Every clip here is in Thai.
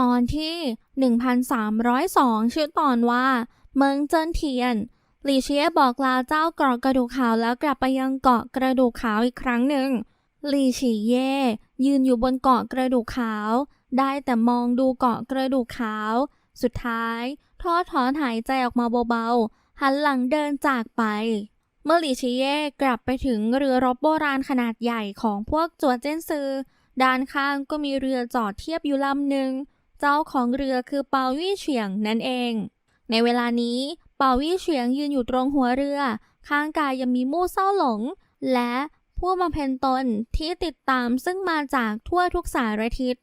ตอนที่ 1302 ชื่อตอนว่า เมืองเจินเทียนหลี่เชียบอกลาเจ้าเกาะกระดูกขาวแล้วกลับไปยังเกาะกระดูกขาวอีกครั้งหนึ่งหลี่ฉีเย่ยืนอยู่บนเกาะกระดูกขาว ได้แต่มองดูเกาะกระดูกขาว สุดท้ายทอดถอนหายใจออกมาเบาๆ หันหลังเดินจากไป เมื่อหลี่ชีเย่กลับไปถึงเรือรบโบราณขนาดใหญ่ของพวกจัวเจิ้นซือ ด้านข้างก็มีเรือจอดเทียบอยู่ลำหนึ่ง เจ้าของเรือคือเปาวี่เฉียงนั่นเอง ในเวลานี้เปาวี่เฉียงยืนอยู่ตรงหัวเรือ ข้างกายยังมีมู่เศร้าหลง และผู้บำเพ็ญตนที่ติดตามซึ่งมาจากทั่วทุกสารทิศ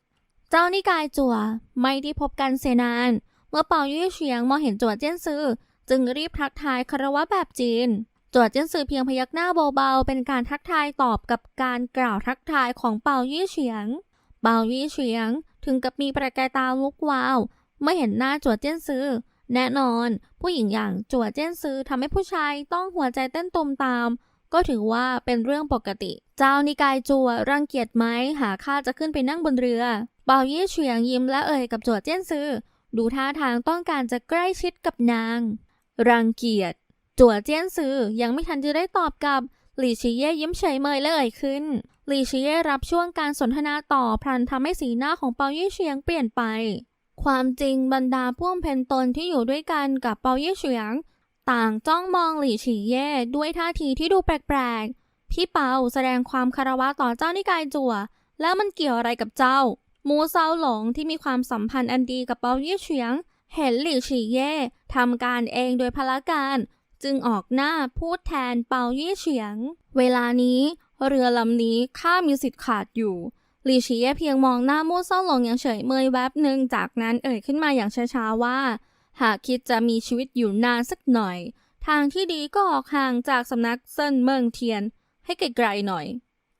เจ้านิกายจั่วไม่ได้พบกันเสยนาน เมื่อเปายี่เฉียงมองเห็นจั่วเจี้ยนซือจึงรีบทักทายคารวะแบบจีนจั่วเจี้ยนซือเพียงพยักหน้าเบาๆ เป็นการทักทายตอบกับการกล่าวทักทายของเปายี่เฉียง เปายี่เฉียง ถึงกับมีประกายตาลุกวาวเมื่อเห็นหน้าจัวเจี้ยนซือแน่นอน ผู้หญิงอย่างจัวเจี้ยนซือทำให้ผู้ชายต้องหัวใจเต้นตุมตาม ก็ถือว่าเป็นเรื่องปกติ เจ้านิกายจัวรังเกียจไหมหาข้าจะขึ้นไปนั่งบนเรือเปายี่เฉียงยิ้มและเอ่ยกับจัวเจี้ยนซือดูท่าทางต้องการจะใกล้ชิดกับนาง รังเกียจจัวเจี้ยนซือยังไม่ทันจะได้ตอบกลับ หลี่ชีเย่ยิ้มเฉยเมยและเอ่ยขึ้น หลี่ชีเย่รับช่วงการสนทนาต่อพลันทำให้สีหน้าของเปายี่เฉียงเปลี่ยนไป ความจริงบรรดาผู้อำเพ็ญตนที่อยู่ด้วยกันกับเปายี่เฉียง ต่างจ้องมองหลี่ฉีเย่ด้วยท่าทีที่ดูแปลกๆ พี่เปาแสดงความคารวะต่อเจ้านิกายจั่ว แล้วมันเกี่ยวอะไรกับเจ้า มูเซาหลงที่มีความสัมพันธ์อันดีกับเปายี่เฉียง เห็นหลี่ฉีเย่ทำการเองโดยพละการ จึงออกหน้าพูดแทนเปายี่เฉียง เวลานี้เรือลำนี้ข้ามีสิทธิ์ขาดอยู่หลี่ฉีเย่เพียงมองหน้ามู่เซาหลงอย่างเฉยเมยแวบหนึ่งจากนั้นเอ่ยขึ้นมาอย่างช้าๆว่า หากคิดจะมีชีวิตอยู่นานสักหน่อย ทางที่ดีก็ออกห่างจากสำนักเซินเมิงเทียน ให้ไกลๆหน่อย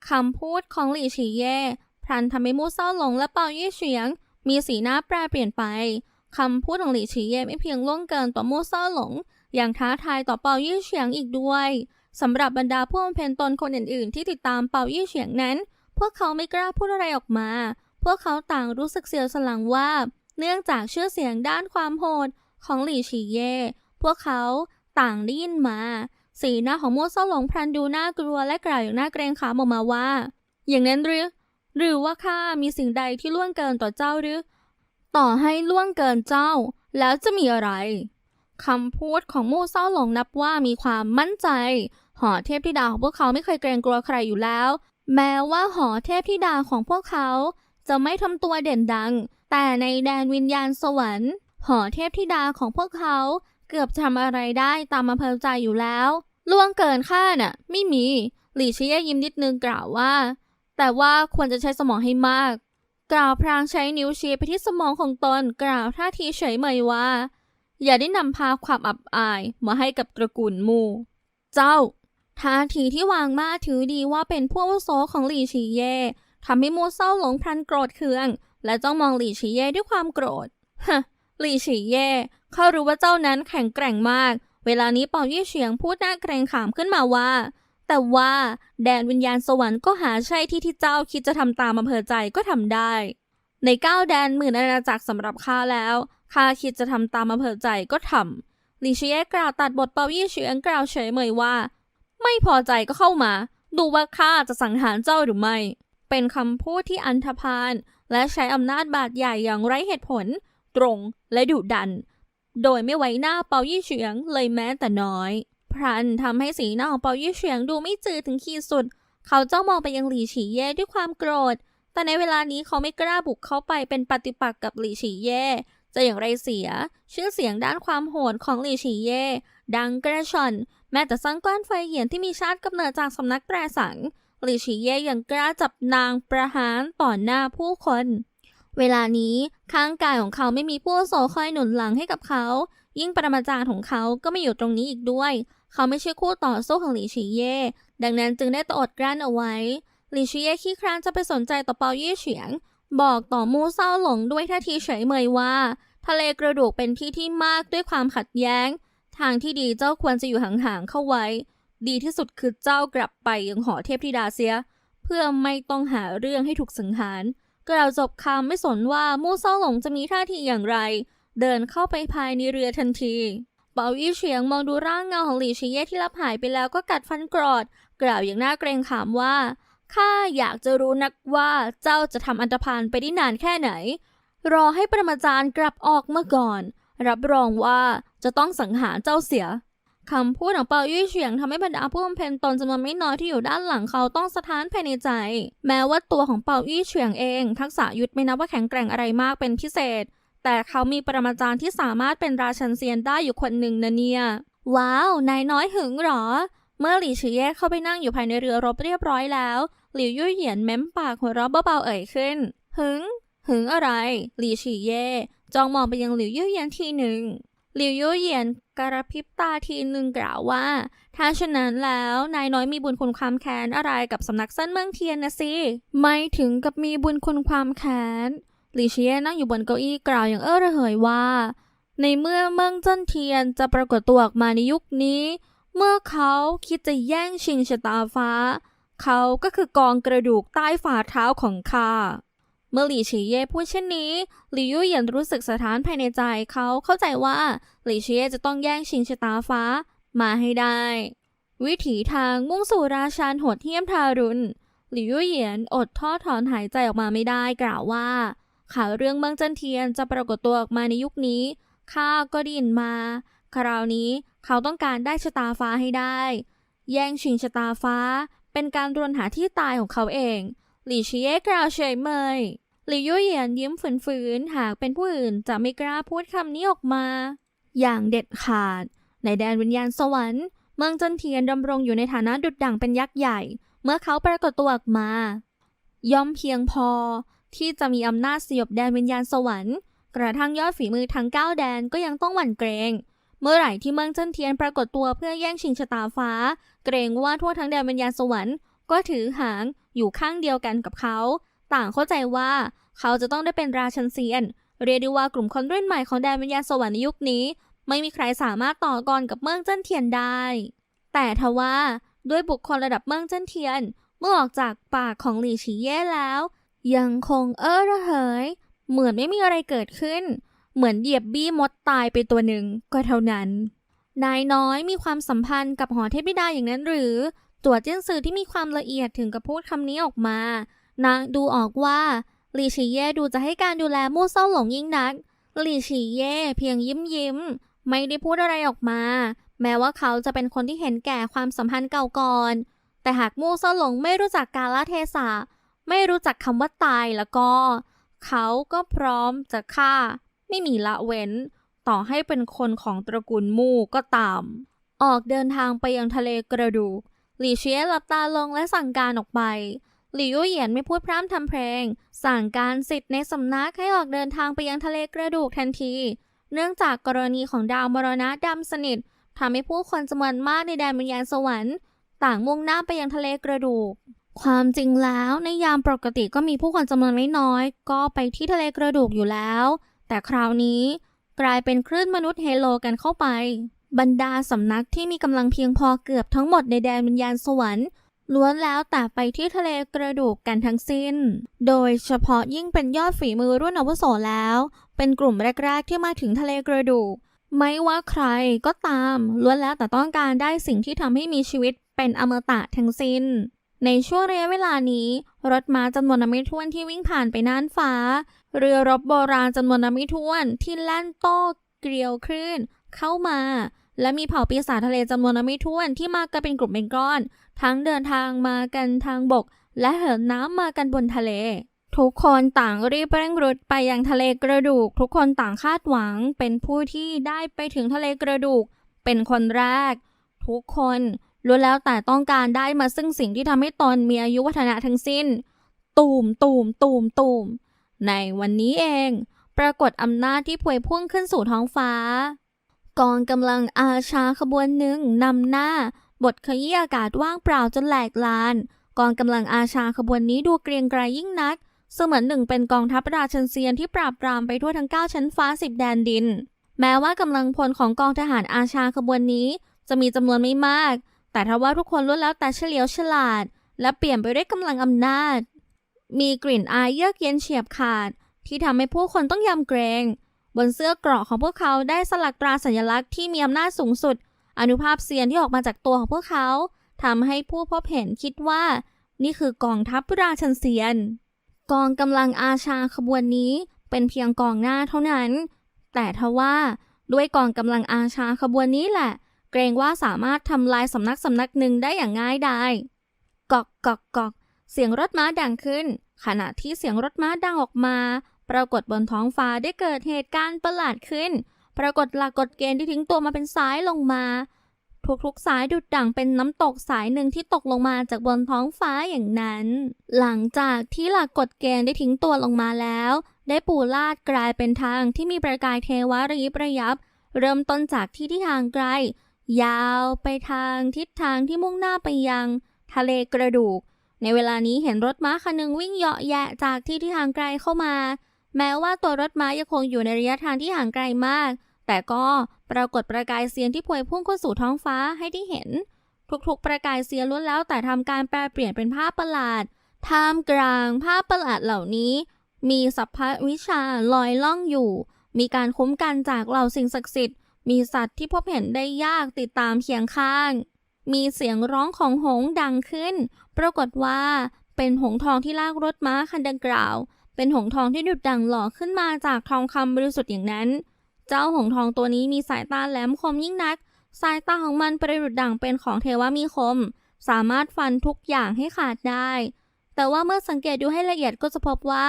คำพูดของหลี่ฉีเย่พลันทำให้มู่เซาหลงและเปายี่เฉียง มีสีหน้าแปรเปลี่ยนไปคำพูดของหลี่ฉีเย่ไม่เพียงล่วงเกินต่อมู่เซาหลง อย่างท้าทายต่อเปายี่เฉียงอีกด้วยสำหรับบรรดาผู้บำเพ็ญตนคนอื่นๆ ที่ติดตามเปายี่เฉียงนั้น พวกเขาไม่กล้าพูดอะไรออกมา พวกเขาต่างรู้สึกเสียวสนหลังว่า เนื่องจากชื่อเสียงด้านความโหดของหลี่ฉีเย่ พวกเขาต่างได้ยินมา สีหน้าของมูเซาหลงพลันดูน่ากลัวและกล่าวอย่างน่าเกรงขามออกมาว่า อย่างนั้นหรือ หรือว่าข้ามีสิ่งใดที่ล่วงเกินต่อเจ้าหรือ ต่อให้ล่วงเกินเจ้า แล้วจะมีอะไร คำพูดของมู่เศร้าหลงนับว่ามีความมั่นใจ หอเทพธิดาของพวกเขาไม่เคยเกรงกลัวใครอยู่แล้ว แม้ว่าหอเทพธิดาของพวกเขา จะไม่ทำตัวเด่นดัง แต่ในแดนวิญญาณสวรรค์ หอเทพธิดาของพวกเขาเกือบทำอะไรได้ตามอำเภอใจอยู่แล้วล่วงเกินค่าน่ะ ไม่มี หลี่ชิเย่ยิ้มนิดนึงกล่าวว่า แต่ว่าควรจะใช้สมองให้มาก กล่าวพลางใช้นิ้วชี้ไปที่สมองของตน กล่าวท่าทีเฉยเมยว่า อย่าได้นำพาความอับอายมาให้กับตระกูลมู เจ้าท่าทีที่วางมาถือดีว่าเป็นผู้วุโสของหลี่ฉีเย่ทำให้มูเศร้าหลงพลันโกรธเคือง และจ้องมองหลี่ฉีเย่ด้วยความโกรธฮะหลี่ฉีเย่เขารู้ว่าเจ้านั้นแข็งแกร่งมาก เวลานี้เป่ายี่เฉียงพูดหน้าเกรงขามขึ้นมาว่า แต่ว่าแดนวิญญาณสวรรค์ก็หาใช่ที่ที่เจ้าคิดจะทำตามอำเภอใจก็ทำได้ ในเก้าแดนหมื่นอาณาจักรสำหรับข้าแล้ว ข้าคิดจะทำตามอำเภอใจก็ทำหลี่เชียกล่าวตัดบทเปายี่เฉียงกล่าวเฉยเมยว่า ไม่พอใจก็เข้ามา ดูว่าข้าจะสังหารเจ้าหรือไม่ เป็นคำพูดที่อันธพาลและใช้อำนาจบาดใหญ่อย่างไร้เหตุผล ตรงและดุดัน โดยไม่ไว้หน้าเปายี่เฉียงเลยแม้แต่น้อย พรันทำให้สีหน้าของเปายี่เฉียงดูไม่จืดถึงขีดสุด เขาจ้องมองไปยังหลี่ฉีเย่ด้วยความโกรธ แต่ในเวลานี้เขาไม่กล้าบุกเข้าไปเป็นปฏิปักษ์กับหลี่ฉีเย่ จะอย่างไรเสีย ชื่อเสียงด้านความโหดของหลี่ฉีเย่ดังกระชอน แม้แต่สร้างก้อนไฟเหียนที่มีชาติกำเนิดจากสำนักแปรสังหลี่ฉีเย่ยังกล้าจับนางประหารต่อหน้าผู้คน เวลานี้ข้างกายของเขาไม่มีผู้โสคอยหนุนหลังให้กับเขา ยิ่งปรมาจารย์ของเขาก็ไม่อยู่ตรงนี้อีกด้วย เขาไม่ใช่คู่ต่อสู้ของหลี่ฉีเย่ดังนั้นจึงได้ตอดกลั้นเอาไว้หลี่ฉีเย่ขี้คร้านจะไปสนใจต่อเปาเย่เฉียง บอกต่อมูเศร้าหลงด้วยท่าทีเฉยเมยว่า ทะเลกระดูกเป็นที่ที่มากด้วยความขัดแย้ง ทางที่ดีเจ้าควรจะอยู่ห่างๆเข้าไว้ ดีที่สุดคือเจ้ากลับไปยังหอเทพธิดาเสีย เพื่อไม่ต้องหาเรื่องให้ถูกสังหารกล่าวจบคำไม่สนว่ามู่เซาหลงจะมีท่าทีอย่างไร เดินเข้าไปภายในเรือทันทีเปาอี้เฉียงมองดูร่างเงาของหลี่ชิเย่ที่ลับหายไปแล้วก็กัดฟันกรอด กล่าวอย่างน่าเกรงขามว่า ข้าอยากจะรู้นักว่าเจ้าจะทำอันธพาลไปได้นานแค่ไหน รอให้ประมาจารย์กลับออกมาก่อน รับรองว่าจะต้องสังหารเจ้าเสียคำพูดของเปายี่เฉียงทำให้บรรดาผู้บำเพ็ญตนจำนวนไม่น้อยที่อยู่ด้านหลังเขาต้องสะท้านภายในใจ แม้ว่าตัวของเปายี่เฉียงเอง ทักษะยุทธไม่นับว่าแข็งแกร่งอะไรมากเป็นพิเศษ แต่เขามีปรมาจารย์ที่สามารถเป็นราชันเซียนได้อยู่คนหนึ่งนะเนี่ย ว้าว นายน้อยหึงเหรอ เมื่อหลี่ชือเย่เข้าไปนั่งอยู่ภายในเรือรบเรียบร้อยแล้ว หลิวยุ่ยเหยียนเม้มปากหัวเราะเบาๆเอ่ยขึ้น หึง หึงอะไร หลี่ฉีเย่จ้องมองไปยังหลิวยุ่ยเหยียนทีหนึ่ง หลิวยุ่ยเหยียนกระพริบตาทีหนึ่งกล่าวว่า ถ้าฉะนั้นแล้วนายน้อยมีบุญคุณความแค้นอะไรกับสำนักเส้นเมืองเทียนนะสิ ไม่ถึงกับมีบุญคุณความแค้น หลี่เชียนั่งอยู่บนเก้าอี้กล่าวอย่างเอ้อระเหยว่า ในเมื่อเมืองเจิ้นเทียนจะปรากฏตัวออกมาในยุคนี้ เมื่อเขาคิดจะแย่งชิงชะตาฟ้า เขาก็คือกองกระดูกใต้ฝ่าเท้าของข้าเมื่อหลี่ฉีเย่พูดเช่นนี้ หลี่ยุ่เหยียนรู้สึกสะท้านภายในใจเขาเข้าใจว่าหลี่ฉีเย่จะต้องแย่งชิงชะตาฟ้ามาให้ได้ วิถีทางมุ่งสู่ราชานโหดเหี้ยมทารุณ หลี่ยุ่เหยียนอดท่อถอนหายใจออกมาไม่ได้กล่าวว่า ข่าวเรื่องเมืองจิ้นเทียนจะปรากฏตัวออกมาในยุคนี้ข้าก็ได้ยินมา คราวนี้เขาต้องการได้ชะตาฟ้าให้ได้ แย่งชิงชะตาฟ้า เป็นการรวนหาที่ตายของเขาเอง หลี่ชีเย่กล่าวเฉยเมย หลี่ยุ่ยเหยียนยิ้มฝืนๆ หากเป็นผู้อื่นจะไม่กล้าพูดคำนี้ออกมา อย่างเด็ดขาด ในแดนวิญญาณสวรรค์ เมืองจันเทียนดำรงอยู่ในฐานะดุจดั่งเป็นยักษ์ใหญ่ เมื่อเขาปรากฏตัวออกมา ย่อมเพียงพอที่จะมีอำนาจสยบแดนวิญญาณสวรรค์ กระทั่งยอดฝีมือทั้งเก้าแดนก็ยังต้องหวั่นเกรง เมื่อไหร่ที่เมืองเจิ้นเทียนปรากฏตัวเพื่อแย่งชิงชะตาฟ้า เกรงว่าทั่วทั้งแดนวิญญาณสวรรค์ก็ถือหางอยู่ข้างเดียวกันกับเขา ต่างเข้าใจว่า เขาจะต้องได้เป็นราชันเซียน เรียกได้ว่ากลุ่มคนรุ่นใหม่ของแดนวิญญาณสวรรค์ในยุคนี้ ไม่มีใครสามารถต่อกรกับเมืองเจิ้นเทียนได้ แต่ทว่าด้วยบุคคลระดับเมืองเจิ้นเทียน เมื่อออกจากปากของหลี่ฉีเย่แล้ว ยังคงเอ้อระเหย เหมือนไม่มีอะไรเกิดขึ้น เหมือนเหยียบบี้มดตายไปตัวหนึ่งก็เท่านั้น นายน้อยมีความสัมพันธ์กับหอเทพธิดาอย่างนั้นหรือ ตัวเจ้นซือที่มีความละเอียดถึงกับพูดคำนี้ออกมา นางดูออกว่าหลี่ฉีเย่ดูจะให้การดูแลมู่เศร้าหลงยิ่งนักหลี่ฉีเย่เพียงยิ้มยิ้ม ไม่ได้พูดอะไรออกมา แม้ว่าเขาจะเป็นคนที่เห็นแก่ความสัมพันธ์เก่าก่อน แต่หากมู่เศร้าหลงไม่รู้จักกาลเทศะไม่รู้จักคำว่าตายแล้วก็ เขาก็พร้อมจะฆ่า ไม่มีละเว้น ต่อให้เป็นคนของตระกูลมู่ก็ตาม ออกเดินทางไปยังทะเลกระดูก หลี่เชียหลับตาลงและสั่งการออกไปหลี่ยุ่เหยียนไม่พูดพร่ำทำเพลง สั่งการสิทธิ์ในสำนักให้ออกเดินทางไปยังทะเลกระดูกทันที เนื่องจากกรณีของดาวมรณะดำสนิททำให้ผู้คนจำนวนมากในแดนวิญญาณสวรรค์ ต่างมุ่งหน้าไปยังทะเลกระดูก ความจริงแล้วในยามปกติก็มีผู้คนจำนวนไม่น้อย ก็ไปที่ทะเลกระดูกอยู่แล้ว แต่คราวนี้กลายเป็นคลื่นมนุษย์เฮโลกันเข้าไป บรรดาสำนักที่มีกำลังเพียงพอเกือบทั้งหมดในแดนวิญญาณสวรรค์ล้วนแล้วแต่ไปที่ทะเลกระดูกกันทั้งสิ้น โดยเฉพาะยิ่งเป็นยอดฝีมือรุ่นอวุโสแล้ว เป็นกลุ่มแรก ๆ ที่มาถึงทะเลกระดูก ไม่ว่าใครก็ตามล้วนแล้วแต่ต้องการได้สิ่งที่ทำให้มีชีวิตเป็นอมตะทั้งสิ้น ในช่วงระยะเวลานี้ รถม้าจำนวนนับไม่ถ้วนที่วิ่งผ่านไปน่านฟ้า เรือรบโบราณจำนวนนับไม่ถ้วนที่แล่นโต้เกลียวคลื่นเข้ามา และมีเผ่าปีศาจทะเลจำนวนนับไม่ถ้วนที่มากันเป็นกลุ่มเป็นก้อน ทั้งเดินทางมากันทางบก และเหินน้ำมากันบนทะเล ทุกคนต่างรีบเร่งรุดไปยังทะเลกระดูก ทุกคนต่างคาดหวังเป็นผู้ที่ได้ไปถึงทะเลกระดูก เป็นคนแรก ทุกคน ล้วนแล้วแต่ต้องการได้มาซึ่งสิ่งที่ทำให้ตนมีอายุวัฒนะทั้งสิ้น ตูมตูมตูมตูมในวันนี้เอง ปรากฏอำนาจที่พวยพุ่งขึ้นสู่ท้องฟ้า กองกำลังอาชาขบวนหนึ่งนำหน้า บทขยี้อากาศว่างเปล่าจนแหลกลาน กองกำลังอาชาขบวนนี้ดูเกรียงไกรยิ่งนัก เสมือนหนึ่งเป็นกองทัพราชันเซียนที่ปราบปรามไปทั่วทั้งเก้าชั้นฟ้าสิบแดนดิน แม้ว่ากำลังพลของกองทหารอาชาขบวนนี้ จะมีจำนวนไม่มาก แต่ถ้าว่าทุกคนล้วนแล้วแต่เฉลียวฉลาด และเปลี่ยนไปด้วยกำลังอำนาจ มีกลิ่นอายเยือกเย็นเฉียบขาด ที่ทำให้ผู้คนต้องยำเกรง บนเสื้อเกราะของพวกเขาได้สลักตราสัญลักษณ์ที่มีอำนาจสูงสุด อนุภาพเซียนที่ออกมาจากตัวของพวกเขาทำให้ผู้พบเห็นคิดว่า นี่คือกองทัพราชันเซียน กองกำลังอาชาขบวนนี้เป็นเพียงกองหน้าเท่านั้น แต่ทว่าด้วยกองกำลังอาชาขบวนนี้แหละ เกรงว่าสามารถทำลายสำนักสำนักหนึ่งได้อย่างง่ายดายกอกกอกกอกเสียงรถม้าดังขึ้น ขณะที่เสียงรถม้าดังออกมา ปรากฏบนท้องฟ้าได้เกิดเหตุการณ์ประหลาดขึ้น ปรากฏหลักกฎเกณฑ์ที่ทิ้งตัวมาเป็นสายลงมาทุกๆสายดุดดั่งเป็นน้ำตกสายหนึ่งที่ตกลงมาจากบนท้องฟ้าอย่างนั้น หลังจากที่หลักกฎเกณฑ์ได้ทิ้งตัวลงมาแล้ว ได้ปูลาดกลายเป็นทางที่มีประกายเทวะระยิบระยับ เริ่มต้นจากที่ที่ทางไกล ยาวไปทางทิศทางที่มุ่งหน้าไปยัง ทะเลกระดูก ในเวลานี้เห็นรถม้าคันหนึ่งวิ่งเหาะแยะจากที่ที่ทางไกลเข้ามา แม้ว่าตัวรถม้ายังคงอยู่ในระยะทางที่ห่างไกลมาก แต่ก็ปรากฏประกายเสียงที่พวยพุ่งเข้าสู่ท้องฟ้าให้ได้เห็น ทุกๆ ประกายเสียงล้วนแล้วแต่ทำการแปลเปลี่ยนเป็นภาพประหลาดท่ามกลางภาพประหลาดเหล่านี้ มีสัพพวิชาลอยล่องอยู่ มีการคุ้มกันจากเหล่าสิ่งศักดิ์สิทธิ์ มีสัตว์ที่พบเห็นได้ยากติดตามเคียงข้าง มีเสียงร้องของหงส์ดังขึ้น ปรากฏว่าเป็นหงส์ทองที่ลากรถม้าคันดังกล่าว เป็นหงส์ทองที่ดุดดังหล่อขึ้นมาจากทองคำบริสุทธิ์อย่างนั้น เจ้าหงส์ทองตัวนี้มีสายตาแหลมคมยิ่งนัก สายตาของมันประดุดดังเป็นของเทวมีคม สามารถฟันทุกอย่างให้ขาดได้ แต่ว่าเมื่อสังเกตดูให้ละเอียดก็จะพบว่า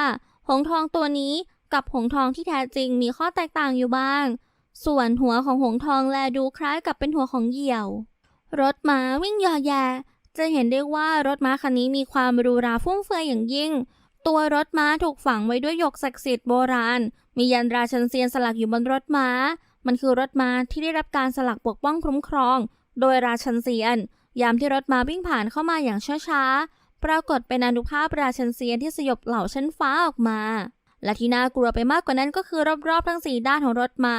หงส์ทองตัวนี้กับหงส์ทองที่แท้จริงมีข้อแตกต่างอยู่บ้าง ส่วนหัวของหงทองแลดูคล้ายกับเป็นหัวของเหยี่ยว รถม้าวิ่งยอแย จะเห็นได้ว่ารถม้าคันนี้มีความรูราฟุ่มเฟือยอย่างยิ่ง ตัวรถม้าถูกฝังไว้ด้วยหยกศักดิ์สิทธิ์โบราณ มียันราชันเซียนสลักอยู่บนรถม้า มันคือรถม้าที่ได้รับการสลักปกป้องคุ้มครอง โดยราชันเซียน ยามที่รถม้าวิ่งผ่านเข้ามาอย่างช้าๆ ปรากฏเป็นอนุภาพราชันเซียนที่สยบเหล่าชั้นฟ้าออกมา และที่น่ากลัวไปมากกว่านั้นก็คือรอบๆทั้งสี่ด้านของรถม้า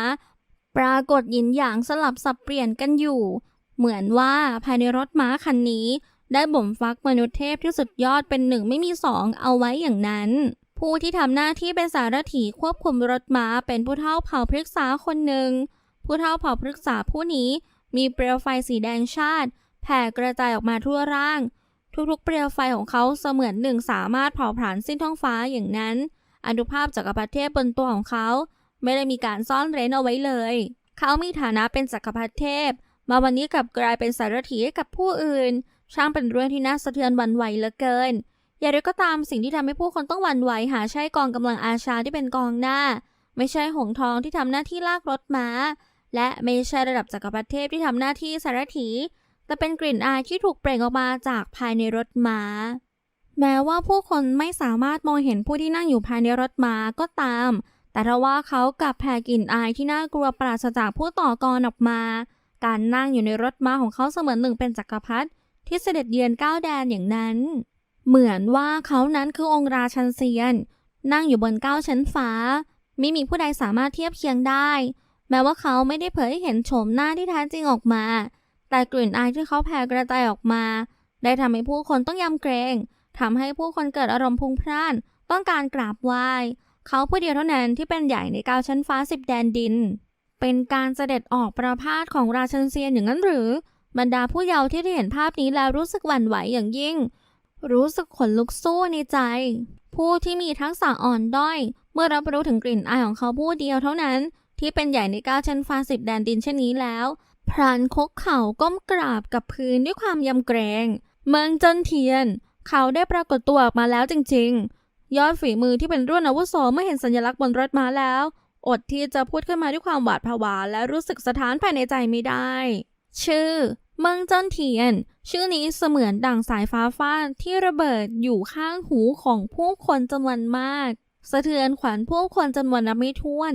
ปรากฏหยินหยางสลับสับเปลี่ยนกันอยู่ เหมือนว่าภายในรถม้าคันนี้ ได้บ่มฟักมนุษย์เทพที่สุดยอดเป็นหนึ่งไม่มีสองเอาไว้อย่างนั้น ผู้ที่ทำหน้าที่เป็นสารถีควบคุมรถม้าเป็นผู้เฒ่าเผ่าพฤกษาคนหนึ่ง ผู้เฒ่าเผ่าพฤกษาผู้นี้ มีเปลวไฟสีแดงชาติ แผ่กระจายออกมาทั่วร่าง ทุกๆ เปลวไฟของเขาเสมือนหนึ่งสามารถเผาผลาญสิ้นท้องฟ้าอย่างนั้นอนุภาพจักรพรรดิเทพบนตัวของเขา ไม่ได้มีการซ่อนเร้นเอาไว้เลย เขามีฐานะเป็นจักรพรรดิเทพ มาวันนี้กลับกลายเป็นสารถีให้กับผู้อื่น ช่างเป็นเรื่องที่น่าสะเทือนวันไหวเหลือเกิน อย่างไรก็ตามสิ่งที่ทำให้ผู้คนต้องวันไหวหาใช่กองกำลังอาชาที่เป็นกองหน้า ไม่ใช่หงทองที่ทำหน้าที่ลากรถม้า และไม่ใช่ระดับจักรพรรดิเทพที่ทำหน้าที่สารถีแต่เป็นกลิ่นอายที่ถูกเปล่งออกมาจากภายในรถม้า แม้ว่าผู้คนไม่สามารถมองเห็นผู้ที่นั่งอยู่ภายในรถม้าก็ตาม แต่ทว่าเขากลับแผ่กลิ่นอายที่น่ากลัวปราศจากผู้ต่อกรออกมา การนั่งอยู่ในรถม้าของเขาเสมือนหนึ่งเป็นจักรพรรดิที่เสด็จเยือนก้าวแดนอย่างนั้น เหมือนว่าเขานั้นคือองค์ราชันเซียน นั่งอยู่บนเก้าชั้นฟ้า ไม่มีผู้ใดสามารถเทียบเคียงได้ แม้ว่าเขาไม่ได้เผยให้เห็นโฉมหน้าที่แท้จริงออกมา แต่กลิ่นอายที่เขาแผ่กระจายออกมา ได้ทำให้ผู้คนต้องยำเกรงทำให้ผู้คนเกิดอารมณ์พุ่งพล่าน ต้องการกราบไหว้ เขาผู้เดียวเท่านั้นที่เป็นใหญ่ในเกาชั้นฟ้าสิบแดนดิน เป็นการเสด็จออกประพาสของราชันเซียนอย่างนั้นหรือ บรรดาผู้เยาว์ที่ได้เห็นภาพนี้แล้วรู้สึกหวั่นไหวอย่างยิ่ง รู้สึกขนลุกสู้ในใจ ผู้ที่มีทักษะอ่อนด้อย เมื่อรับรู้ถึงกลิ่นอายของเขาผู้เดียวเท่านั้น ที่เป็นใหญ่ในเก้าชั้นฟ้าสิบแดนดินเช่นนี้แล้วพรานคกเข่าก้มกราบกับพื้นด้วยความยำเกรง เมืองเจินเทียน เขาได้ปรากฏตัวออกมาแล้วจริงๆ ยอดฝีมือที่เป็นรุ่นอาวุโสเมื่อเห็นสัญลักษณ์บนรถม้าแล้ว อดที่จะพูดขึ้นมาด้วยความหวาดผวาและรู้สึกสะท้านภายในใจไม่ได้ ชื่อ เมืองจิ้นเทียน ชื่อนี้เสมือนดั่งสายฟ้าฟาดที่ระเบิดอยู่ข้างหูของผู้คนจำนวนมาก สะเทือนขวัญผู้คนจำนวนนับไม่ถ้วน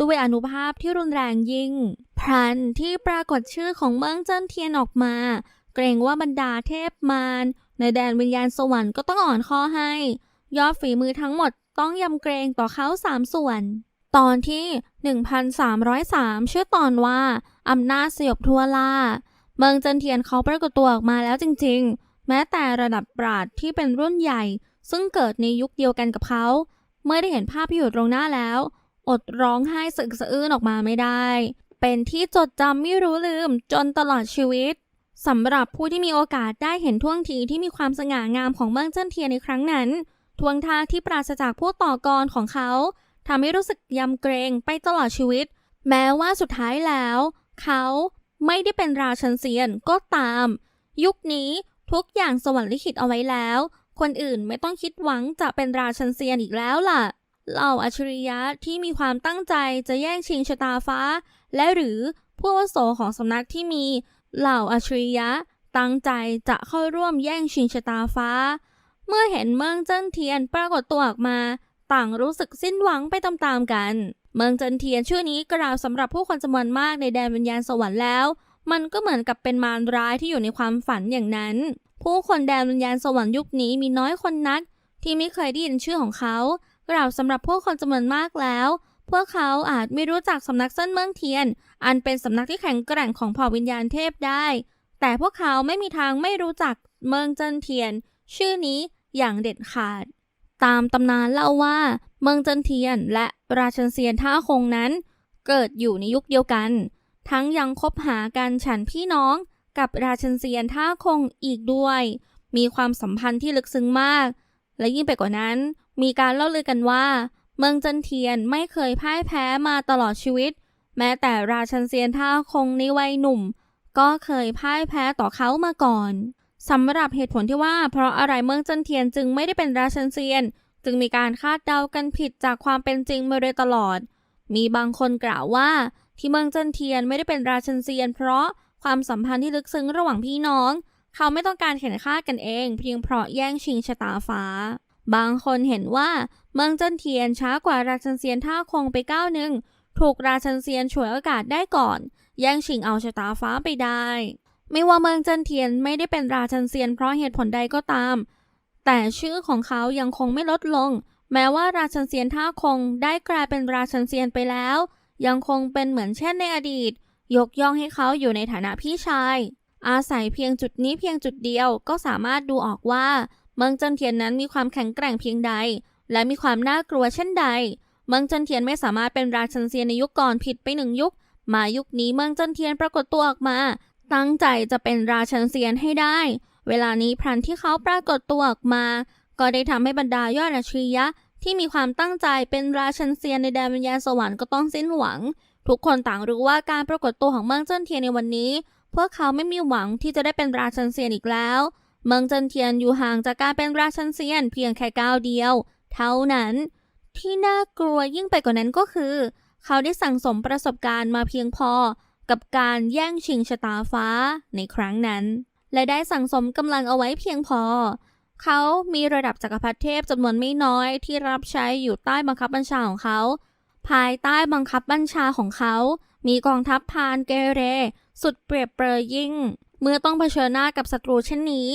ด้วยอนุภาพที่รุนแรงยิ่ง พรันที่ปรากฏชื่อของเมืองจิ้นเทียนออกมา เกรงว่าบรรดาเทพมารในแดนวิญญาณสวรรค์ก็ต้องอ่อนข้อให้ ยอดฝีมือทั้งหมดต้องยำเกรงต่อเขาสามส่วน ตอนที่ 1303 ชื่อตอนว่า อำนาจสยบทั่วล่า เมืองเจินเทียนเขาปรากฏตัวออกมาแล้วจริงๆ แม้แต่ระดับปราดที่เป็นรุ่นใหญ่ ซึ่งเกิดในยุคเดียวกันกับเขา เมื่อได้เห็นภาพที่อยู่ตรงหน้าแล้ว อดร้องไห้สึกสะอื้นออกมาไม่ได้ เป็นที่จดจำไม่รู้ลืมจนตลอดชีวิตสำหรับผู้ที่มีโอกาสได้เห็นท่วงทีที่มีความสง่างามของเมืองเจิ้นเทียนในครั้งนั้น ทวงท่าที่ปราศจากผู้ต่อกรของเขาทำให้รู้สึกยำเกรงไปตลอดชีวิต แม้ว่าสุดท้ายแล้ว เขาไม่ได้เป็นราชันเซียนก็ตาม ยุคนี้ทุกอย่างสวรรค์ลิขิตเอาไว้แล้ว คนอื่นไม่ต้องคิดหวังจะเป็นราชันเซียนอีกแล้วล่ะเหล่าอัจฉริยะที่มีความตั้งใจจะแย่งชิงชะตาฟ้า และหรือผู้วโสของสำนักที่มีเหล่าอัจฉริยะตั้งใจจะเข้าร่วมแย่งชิงชะตาฟ้า เมื่อเห็นเมืองเจิ้นเทียนปรากฏตัวออกมา ต่างรู้สึกสิ้นหวังไปตามๆกัน เมืองเจิ้นเทียนชื่อนี้กล่าวสำหรับผู้คนจำนวนมากในแดนวิญญาณสวรรค์แล้ว มันก็เหมือนกับเป็นมารร้ายที่อยู่ในความฝันอย่างนั้น ผู้คนแดนวิญญาณสวรรค์ยุคนี้มีน้อยคนนัก ที่ไม่เคยได้ยินชื่อของเขา กล่าวสำหรับผู้คนจำนวนมากแล้วพวกเขาอาจไม่รู้จักสำนักเส้นเมืองเทียน อันเป็นสำนักที่แข็งแกร่งของเผ่าวิญญาณเทพได้ แต่พวกเขาไม่มีทางไม่รู้จักเมืองเจินเทียน ชื่อนี้ อย่างเด็ดขาด ตามตำนานเล่าว่า เมืองเจินเทียนและราชันเซียนท่าคงนั้น เกิดอยู่ในยุคเดียวกัน ทั้งยังคบหากันฉันพี่น้องกับราชันเซียนท่าคงอีกด้วย มีความสัมพันธ์ที่ลึกซึ้งมาก และยิ่งไปกว่านั้น มีการเล่าลือกันว่า เมืองเจินเทียนไม่เคยพ่ายแพ้มาตลอดชีวิต แม้แต่ราชันเซียนท่าคงในวัยหนุ่ม ก็เคยพ่ายแพ้ต่อเขามาก่อน สำหรับเหตุผลที่ว่า เพราะอะไรเมืองเจินเทียนจึงไม่ได้เป็นราชันเซียน จึงมีการคาดเดากันผิดจากความเป็นจริงมาโดยตลอด มีบางคนกล่าวว่า ที่เมืองเจินเทียนไม่ได้เป็นราชันเซียน เพราะความสัมพันธ์ที่ลึกซึ้งระหว่างพี่น้อง เขาไม่ต้องการเข็นฆ่ากันเอง เพียงเพราะแย่งชิงชะตาฟ้า บางคนเห็นว่าเมืองเจินเทียนช้ากว่าราชันเซียนท่าคงไปก้าวหนึ่งถูกราชันเซียนฉวยโอกาสได้ก่อน แย่งชิงเอาชะตาฟ้าไปได้ ไม่ว่าเมืองจิ้นเทียนไม่ได้เป็นราชันเซียนเพราะเหตุผลใดก็ตาม แต่ชื่อของเขายังคงไม่ลดลง แม้ว่าราชันเซียนท่าคงได้กลายเป็นราชันเซียนไปแล้ว ยังคงเป็นเหมือนเช่นในอดีต ยกย่องให้เขาอยู่ในฐานะพี่ชาย อาศัยเพียงจุดนี้เพียงจุดเดียวก็สามารถดูออกว่า เมืองจินเทียนนั้นมีความแข็งแกร่งเพียงใด และมีความน่ากลัวเช่นใด เมืองจินเทียนไม่สามารถเป็นราชันเซียนในยุคก่อนผิดไปหนึ่งยุค มายุคนี้เมืองจินเทียนปรากฏตัวออกมา ตั้งใจจะเป็นราชันเซียนให้ได้ เวลานี้พลันที่เขาปรากฏตัวออกมา ก็ได้ทำให้บรรดายอดอัจฉริยะ ที่มีความตั้งใจเป็นราชันเซียนในแดนวิญญาณสวรรค์ก็ต้องสิ้นหวัง ทุกคนต่างรู้ว่าการปรากฏตัวของเมืองเจิ้นเทียนในวันนี้ พวกเขาไม่มีหวังที่จะได้เป็นราชันเซียนอีกแล้ว เมืองเจินเทียนอยู่ห่างจากการเป็นราชันเซียนเพียงแค่ก้าวเดียว เท่านั้น ที่น่ากลัวยิ่งไปกว่านั้นก็คือ เขาได้สั่งสมประสบการณ์มาเพียงพอ กับการแย่งชิงชะตาฟ้าในครั้งนั้น และได้สั่งสมกำลังเอาไว้เพียงพอ เขามีระดับจักรพรรดิเทพจำนวนไม่น้อยที่รับใช้อยู่ใต้บังคับบัญชาของเขา ภายใต้บังคับบัญชาของเขา มีกองทัพพานเกเร สุดเปรียบเปรยยิ่ง เมื่อต้องเผชิญหน้ากับศัตรูเช่นนี้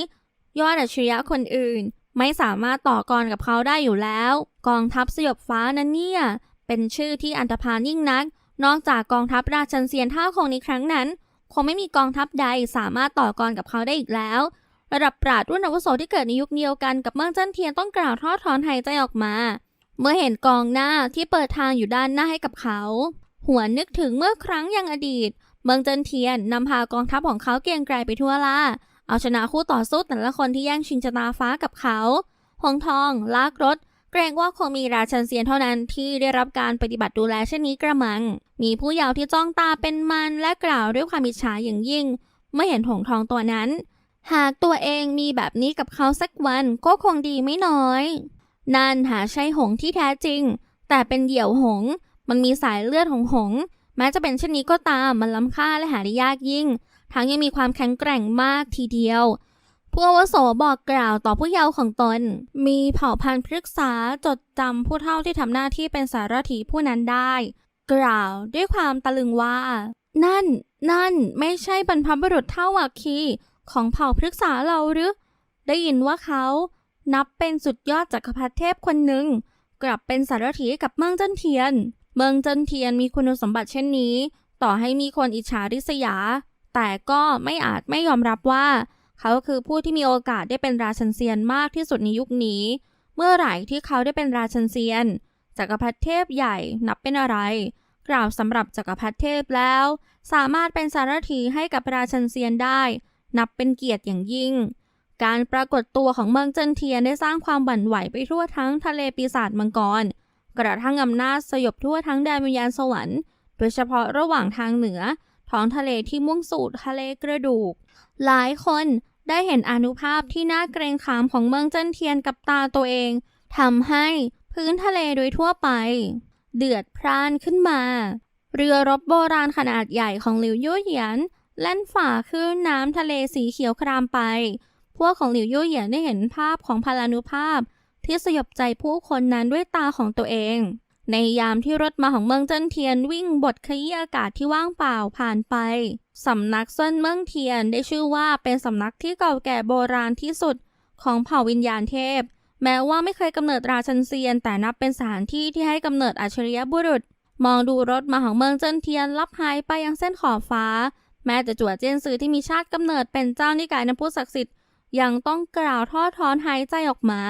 ยอดอัจฉริยะคนอื่น ไม่สามารถต่อกรกับเขาได้อยู่แล้ว กองทัพสยบฟ้านั้นเนี่ยเป็นชื่อที่อันตรพานยิ่งนัก นอกจากกองทัพราชันเซียนท่าคงในครั้งนั้น คงไม่มีกองทัพใดสามารถต่อกรกับเขาได้อีกแล้ว ระดับปราดรุ่นอาวุโสที่เกิดในยุคเดียวกันกับเมืองเจิ้นเทียนต้องกล่าวทอดถอนหายใจออกมา เมื่อเห็นกองหน้าที่เปิดทางอยู่ด้านหน้าให้กับเขา หวนนึกถึงเมื่อครั้งยังอดีต เมืองเจินเทียนนำพากองทัพของเขาเกียงไกรไปทั่วล่าเอาชนะคู่ต่อสู้แต่ละคนที่แย่งชิงชะตาฟ้ากับเขา หงทอง ลากรถ เกรงว่าคงมีราชันเซียนเท่านั้นที่ได้รับการปฏิบัติดูแลเช่นนี้กระมัง มีผู้เยาว์ที่จ้องตาเป็นมันและกล่าวด้วยความอิจฉาอย่างยิ่งเมื่อเห็นหงทองตัวนั้น หากตัวเองมีแบบนี้กับเขาสักวันก็คงดีไม่น้อย นั่นหาใช่หงที่แท้จริง แต่เป็นเหยี่ยวหง มันมีสายเลือดของหง แม้จะเป็นเช่นนี้ก็ตามมันล้ำค่าและหาได้ยากยิ่ง ทั้งยังมีความแข็งแกร่งมากทีเดียว ผู้อาวุโสบอกกล่าวต่อผู้เยาว์ของตน มีเผ่าพันธุ์พฤกษาจดจำผู้เฒ่าที่ทำหน้าที่เป็นสารถีผู้นั้นได้ กล่าวด้วยความตะลึงว่า นั่น นั่นไม่ใช่บรรพบุรุษเท่าวักคีของเผ่าพฤกษาเราหรือ ได้ยินว่าเขานับเป็นสุดยอดจักรพรรดิเทพคนหนึ่ง กลับเป็นสารถีกับเมืองเจิ้นเทียน เมืองเจิ้นเทียนมีคุณสมบัติเช่นนี้ ต่อให้มีคนอิจฉาริษยา แต่ก็ไม่อาจไม่ยอมรับว่า เขาคือผู้ที่มีโอกาสได้เป็นราชันเซียนมากที่สุดในยุคนี้ เมื่อไหร่ที่เขาได้เป็นราชันเซียนจักรพรรดิเทพใหญ่นับเป็นอะไร กล่าวสำหรับจักรพรรดิเทพแล้ว สามารถเป็นสารถีให้กับราชันเซียนได้ นับเป็นเกียรติอย่างยิ่ง การปรากฏตัวของเมืองเจินเทียนได้สร้างความหวั่นไหวไปทั่วทั้งทะเลปีศาจมังกร กระทั่งอำนาจสยบทั่วทั้งแดนวิญญาณสวรรค์ โดยเฉพาะระหว่างทางเหนือ ท้องทะเลที่มุ่งสู่ทะเลกระดูก หลายคนได้เห็นอนุภาพที่น่าเกรงขามของเมืองเจิ้นเทียนกับตาตัวเองทำให้พื้นทะเลโดยทั่วไป เดือดพร่านขึ้นมา เรือรบโบราณขนาดใหญ่ของหลิวยู่เหยียนแล่นฝ่าคลื่นน้ำทะเลสีเขียวครามไป พวกของหลิวยู่เหยียนได้เห็นภาพของพลานุภาพที่สยบใจผู้คนนั้นด้วยตาของตัวเอง ในยามที่รถมาของเมืองเจิ้นเทียนวิ่งบดขยี้อากาศที่ว่างเปล่าผ่านไปสำนักเซินเมืองเทียนได้ชื่อว่าเป็นสำนักที่เก่าแก่โบราณที่สุดของเผ่าวิญญาณเทพ แม้ว่าไม่เคยกำเนิดราชันเซียน แต่นับเป็นสถานที่ที่ให้กำเนิดอัจฉริยบุรุษ มองดูรถมาของเมืองเจิ้นเทียนลับหายไปยังเส้นขอบฟ้า แม้แต่จั่วเจี้ยนซือที่มีชาติกำเนิดเป็นเจ้านิกายน้ำพุศักดิ์สิทธิ์ยังต้องกล่าวทอดถอนหายใจออกมา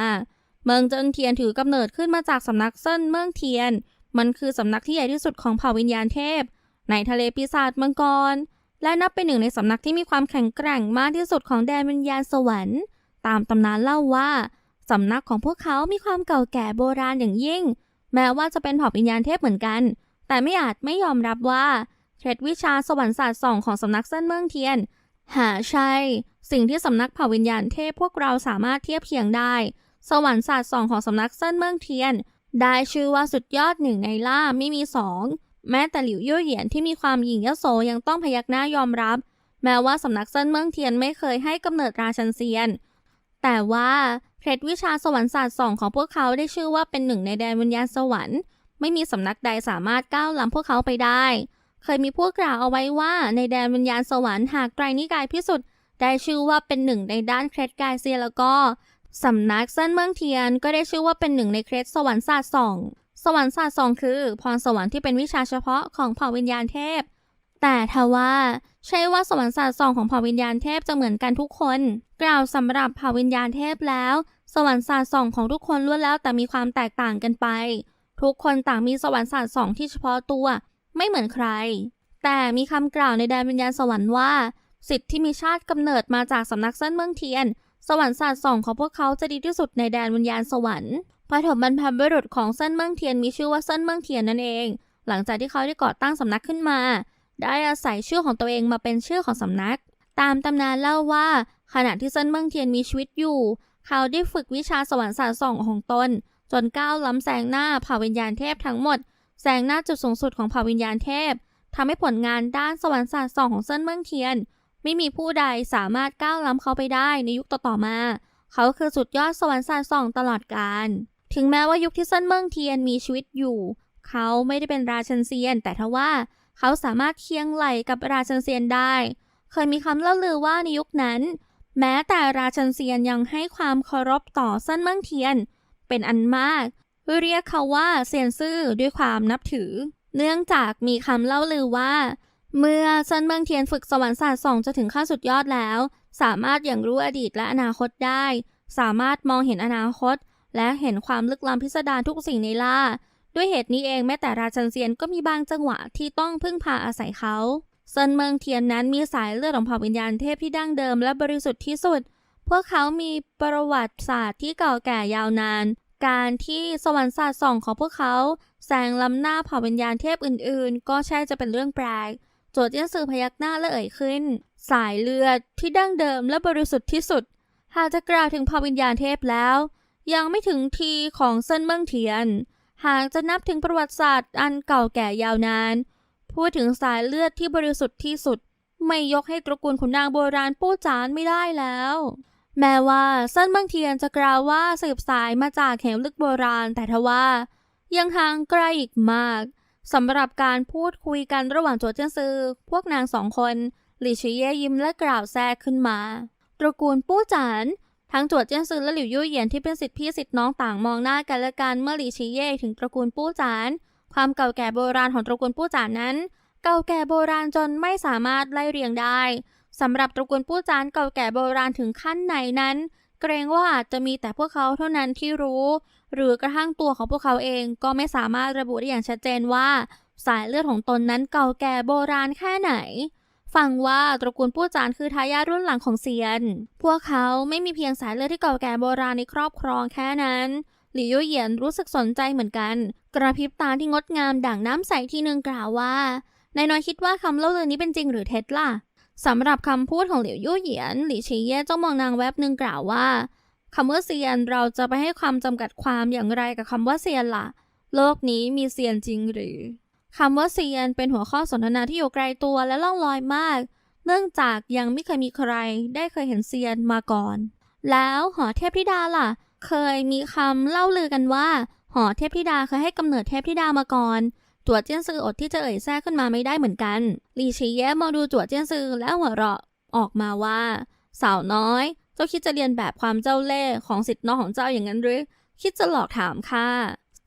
เมืองเจิ้นเทียนถือกำเนิดขึ้นมาจากสำนักเซินเมืองเทียน มันคือสำนักที่ใหญ่ที่สุดของเผ่าวิญญาณเทพ ในทะเลปีศาจมังกร และนับเป็นหนึ่งในสำนักที่มีความแข็งแกร่งมากที่สุดของแดนวิญญาณสวรรค์ ตามตำนานเล่าว่าสำนักของพวกเขามีความเก่าแก่โบราณอย่างยิ่ง แม้ว่าจะเป็นเผ่าวิญญาณเทพเหมือนกัน แต่ไม่อาจไม่ยอมรับว่าเคล็ดวิชาสวรรค์ศาสตร์สองของสำนักเส้นเมืองเทียน หาใช่ สิ่งที่สำนักเผ่าวิญญาณเทพพวกเราสามารถเทียบเคียงได้ สวรรค์ศาสตร์สองของสำนักเส้นเมืองเทียน ได้ชื่อว่าสุดยอดหนึ่งในล่าไม่มีสองแม้แต่หลิวยู่เหยียนที่มีความหยิ่งยโสยังต้องพยักหน้ายอมรับ แม้ว่าสำนักเซินเมืองเทียนไม่เคยให้กำเนิดราชันเซียน แต่ว่าเคล็ดวิชาสวรรค์ศาสตร์สองของพวกเขาได้ชื่อว่าเป็นหนึ่งในแดนวิญญาณสวรรค์ ไม่มีสำนักใดสามารถก้าวล้ำพวกเขาไปได้ เคยมีผู้กล่าวเอาไว้ว่าในแดนวิญญาณสวรรค์หากไกรนิกายพิสุทธิ์ได้ชื่อว่าเป็นหนึ่งในด้านเคล็ดกายเซียแล้วก็ สำนักเซินเมืองเทียนก็ได้ชื่อว่าเป็นหนึ่งในเคล็ดสวรรค์ศาสตร์สอง สวรรค์ศาสตร์สองคือพรสวรรค์ที่เป็นวิชาเฉพาะของเผ่าวิญญาณเทพ แต่ทว่าใช่ว่าสวรรค์ศาสตร์สองของเผ่าวิญญาณเทพจะเหมือนกันทุกคน กล่าวสำหรับเผ่าวิญญาณเทพแล้ว สวรรค์ศาสตร์สองของทุกคนล้วนแล้วแต่มีความแตกต่างกันไป ทุกคนต่างมีสวรรค์ศาสตร์สองที่เฉพาะตัว ไม่เหมือนใคร แต่มีคำกล่าวในแดนวิญญาณสวรรค์ว่า สิทธิ์ที่มีชาติกำเนิดมาจากสำนักเส้นเมืองเทียน สวรรค์ศาสตร์สองของพวกเขาจะดีที่สุดในแดนวิญญาณสวรรค์ปฐมบรรพบุรุษของเส้นเมืองเทียนมีชื่อว่าเส้นเมืองเทียนนั่นเอง หลังจากที่เขาได้ก่อตั้งสำนักขึ้นมา ได้อาศัยชื่อของตัวเองมาเป็นชื่อของสำนัก ตามตำนานเล่าว่า ขณะที่เส้นเมืองเทียนมีชีวิตอยู่ เขาได้ฝึกวิชาสวรรค์ศาสตร์สองของตน จนก้าวล้ำแสงหน้าเผ่าวิญญาณเทพทั้งหมดแสงหน้าจุดสูงสุดของเผ่าวิญญาณเทพทำให้ผลงานด้านสวรรค์ศาสตร์สองของเส้นเมืองเทียน ไม่มีผู้ใดสามารถก้าวล้ำเขาไปได้ในยุคต่อๆมา เขาคือสุดยอดสวรรค์ศาสตร์สองตลอดกาล ถึงแม้ว่ายุคที่เส้นเมืองเทียนมีชีวิตอยู่ เขาไม่ได้เป็นราชันเซียน แต่ทว่าเขาสามารถเคียงไหลกับราชันเซียนได้ เคยมีคำเล่าลือว่าในยุคนั้น แม้แต่ราชันเซียนยังให้ความเคารพต่อเส้นเมืองเทียน เป็นอันมาก เรียกเขาว่าเซียนซื่อด้วยความนับถือ เนื่องจากมีคำเล่าลือว่า เมื่อเซินเมืองเทียนฝึกสวรรค์ศาสตร์สองจะถึงขั้นสุดยอดแล้ว สามารถอย่างรู้อดีตและอนาคตได้ สามารถมองเห็นอนาคต และเห็นความลึกล้ำพิสดารทุกสิ่งในล่า ด้วยเหตุนี้เองแม้แต่ราชันเซียนก็มีบางจังหวะที่ต้องพึ่งพาอาศัยเขาเซินเมืองเทียนนั้นมีสายเลือดของเผ่าวิญญาณเทพที่ดั้งเดิมและบริสุทธิ์ที่สุด พวกเขามีประวัติศาสตร์ที่เก่าแก่ยาวนาน การที่สวรรค์ศาสตร์สองของพวกเขาแซงล้ำหน้าเผ่าวิญญาณเทพอื่น ๆ ก็ใช่จะเป็นเรื่องแปลก โจทย์เจี้ยนซือพยักหน้าและเอ่ยขึ้น สายเลือดที่ดั้งเดิมและบริสุทธิ์ที่สุด หากจะกล่าวถึงเผ่าวิญญาณเทพแล้ว ยังไม่ถึงทีของเซินเมืองเทียน หากจะนับถึงประวัติศาสตร์อันเก่าแก่ยาวนาน พูดถึงสายเลือดที่บริสุทธิ์ที่สุด ไม่ยกให้ตระกูลขุนนางโบราณปู้จานไม่ได้แล้ว แม้ว่าเซินเมืองเทียนจะกล่าวว่าสืบสายมาจากเหวลึกโบราณแต่ทว่า ยังห่างไกลอีกมาก สำหรับการพูดคุยกันระหว่างโจวเจิ้นซือ พวกนางสองคนหลี่ชิเย่ยิ้มและกล่าวแทรกขึ้นมา ตระกูลปู้จานทั้งจวดเจี้ยนซือและหลิวยู่เหยียนที่เป็นสิทธิพี่สิทธิน้องต่างมองหน้ากันและกันเมื่อหลี่ชีเย่ถึงตระกูลปู้จานความเก่าแก่โบราณของตระกูลปู้จานนั้น เก่าแก่โบราณจนไม่สามารถไล่เรียงได้สำหรับตระกูลปู้จานเก่าแก่โบราณถึงขั้นไหนนั้น เกรงว่าอาจจะมีแต่พวกเขาเท่านั้นที่รู้ หรือกระทั่งตัวของพวกเขาเองก็ไม่สามารถระบุได้อย่างชัดเจนว่า สายเลือดของตนนั้นเก่าแก่โบราณแค่ไหน ฟังว่าตระกูลปู่จานคือทายาทรุ่นหลังของเซียน พวกเขาไม่มีเพียงสายเลือดที่เก่าแก่โบราณในครอบครองแค่นั้นหลี่ยุ่เหยียนรู้สึกสนใจเหมือนกัน กระพริบตาที่งดงามด่างน้ำใสที่หนึ่งกล่าวว่านายน้อยคิดว่าคำเล่าเรื่องนี้เป็นจริงหรือเท็จล่ะสำหรับคำพูดของหลิวยู่เหยียน หลี่ชีเย่จ้องมองนางแวบหนึ่งกล่าวว่า คำว่าเซียนเราจะไปให้ความจำกัดความอย่างไรกับคำว่าเซียนล่ะ โลกนี้มีเซียนจริงหรือคำว่าเซียนเป็นหัวข้อสนทนาที่อยู่ไกลตัวและล่องลอยมาก เนื่องจากยังไม่เคยมีใครได้เคยเห็นเซียนมาก่อน แล้วหอเทพธิดาล่ะ เคยมีคำเล่าลือกันว่า หอเทพธิดาเคยให้กำเนิดเทพธิดามาก่อนจั่วเจี้ยนซืออดที่จะเอ่ยแทรกขึ้นมาไม่ได้เหมือนกันลีชีแย้มองดูจั่วเจี้ยนซือและหัวเราะออกมาว่า สาวน้อย เจ้าคิดจะเรียนแบบความเจ้าเล่ห์ของสิทธิ์น้องของเจ้าอย่างนั้นหรือ คิดจะหลอกถามค่ะ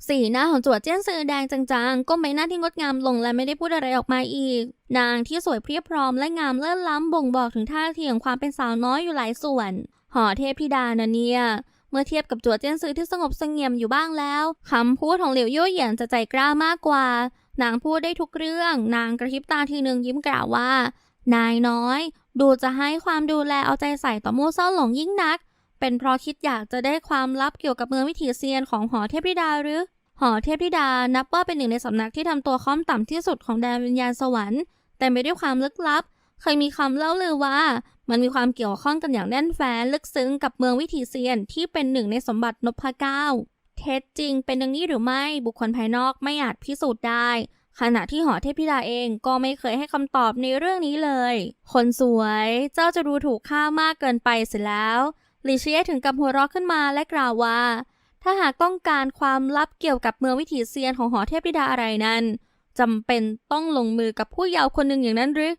สีหน้าของจั่วเจี้ยนซือแดงจางๆ ก้มใบหน้าที่งดงามลงและไม่ได้พูดอะไรออกมาอีก นางที่สวยเพรียบพร้อมและงามเลิศล้ำบ่งบอกถึงท่าทีของความเป็นสาวน้อยอยู่หลายส่วน หอเทพธิดานะเนี่ยเมื่อเทียบกับจั่วเจี้ยนซือที่สงบเสงี่ยมอยู่บ้างแล้วคำพูดของเหลียวโย่เหยียนจะใจกล้ามากกว่า นางพูดได้ทุกเรื่อง นางกระพริบตาทีหนึ่งยิ้มกล่าวว่า นายน้อย ดูจะให้ความดูแลเอาใจใส่ต่อมู่เศร้าหลงยิ่งนัก เป็นเพราะคิดอยากจะได้ความลับเกี่ยวกับเมืองวิถีเซียนของหอเทพธิดาหรือ หอเทพธิดานับว่าเป็นหนึ่งในสำนักที่ทำตัวค่อมต่ำที่สุดของแดนวิญญาณสวรรค์ แต่ไม่ด้วยความลึกลับ เคยมีคำเล่าลือว่า มันมีความเกี่ยวข้องกันอย่างแน่นแฟ้นลึกซึ้งกับเมืองวิถีเซียนที่เป็นหนึ่งในสมบัตินพเก้าเท็จจริงเป็นดังนี้หรือไม่บุคคลภายนอกไม่อาจพิสูจน์ได้ ขณะที่หอเทพธิดาเองก็ไม่เคยให้คำตอบในเรื่องนี้เลย คนสวยเจ้าจะดูถูกข้ามากเกินไปเสียแล้วลีเชียถึงกับหัวเราะขึ้นมาและกล่าวว่า ถ้าหากต้องการความลับเกี่ยวกับเมืองวิถีเซียนของหอเทพธิดาอะไรนั้นจำเป็นต้องลงมือกับผู้เยาว์คนหนึ่งอย่างนั้นหรือ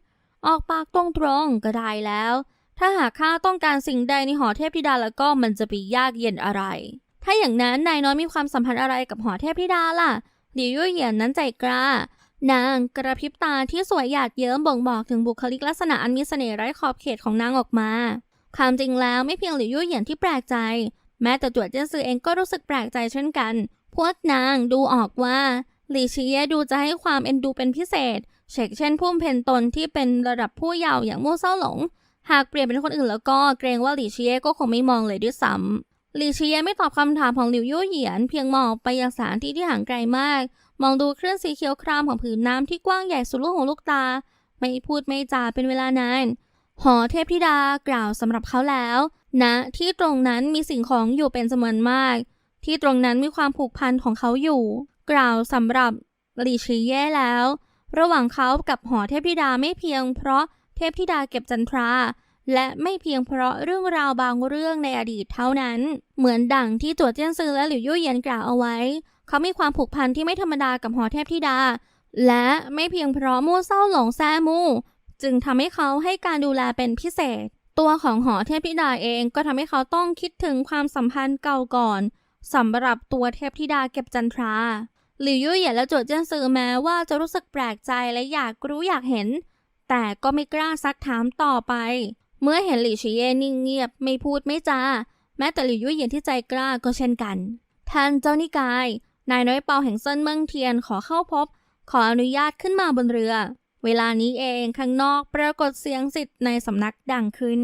ออกปากตรงๆก็ได้แล้ว ถ้าหากข้าต้องการสิ่งใดในหอเทพธิดาแล้วก็มันจะไปยากเย็นอะไร ถ้าอย่างนั้นนายน้อยมีความสัมพันธ์อะไรกับหอเทพธิดาล่ะ หลิวยุ่ยเหยียนนั้นใจกล้านางกระพริบตาที่สวยหยาดเยิ้มบ่งบอกถึงบุคลิกลักษณะอันมีเสน่ห์ไร้ขอบเขตของนางออกมาความจริงแล้วไม่เพียงหลิวยุ่ยเหยียนที่แปลกใจ แม้แต่จวดเจิ้นซือเองก็รู้สึกแปลกใจเช่นกัน พวกนางดูออกว่าหลี่ชีเย่ดูจะให้ความเอ็นดูเป็นพิเศษ เชกเช่นพุ่มเพนตนที่เป็นระดับผู้เยาว์อย่างมู่เศร้าหลง หากเปลี่ยนเป็นคนอื่นแล้วก็เกรงว่าหลี่ชีเย่ก็คงไม่มองเลยด้วยซ้ำ หลี่ชีเยไม่ตอบคำถามของหลิวยู่เหยียน เพียงมองไปยังสถานที่ที่ห่างไกลมาก มองดูคลื่นสีเขียวครามของผืนน้ำที่กว้างใหญ่สุดลูกหูลูกตา ไม่พูดไม่จาเป็นเวลานานหอเทพธิดากล่าวสำหรับเขาแล้วณนะที่ตรงนั้นมีสิ่งของอยู่เป็นจำนวนมาก ที่ตรงนั้นมีความผูกพันของเขาอยู่ กล่าวสำหรับหลีชีเย่แล้ว ระหว่างเขากับหอเทพธิดาไม่เพียงเพราะเทพธิดาเก็บจันทรา และไม่เพียงเพราะเรื่องราวบางเรื่องในอดีตเท่านั้น เหมือนดั่งที่จัวเจี้ยนซือและหลิวยู่เยียนกล่าวเอาไว้ เขามีความผูกพันที่ไม่ธรรมดากับหอเทพธิดา และไม่เพียงเพราะมู่เศร้าหลงแซ่มู่จึงทำให้เขาให้การดูแลเป็นพิเศษ ตัวของหอเทพธิดาเองก็ทำให้เขาต้องคิดถึงความสัมพันธ์เก่าก่อนสำหรับตัวเทพธิดาเก็บจันทราหลิวยู่เหยียนและโจวเจี้ยนซือแม้ว่าจะรู้สึกแปลกใจและอยากรู้อยากเห็น แต่ก็ไม่กล้าซักถามต่อไป เมื่อเห็นหลี่ชีเย่นิ่งเงียบไม่พูดไม่จา แม้แต่หลิวยู่เหยียนที่ใจกล้าก็เช่นกัน ท่านเจ้านิกาย นายน้อยเปาแห่งเซินเมืองเทียนขอเข้าพบ ขออนุญาตขึ้นมาบนเรือ เวลานี้เองข้างนอกปรากฏเสียงสิทธิ์ในสำนักดังขึ้น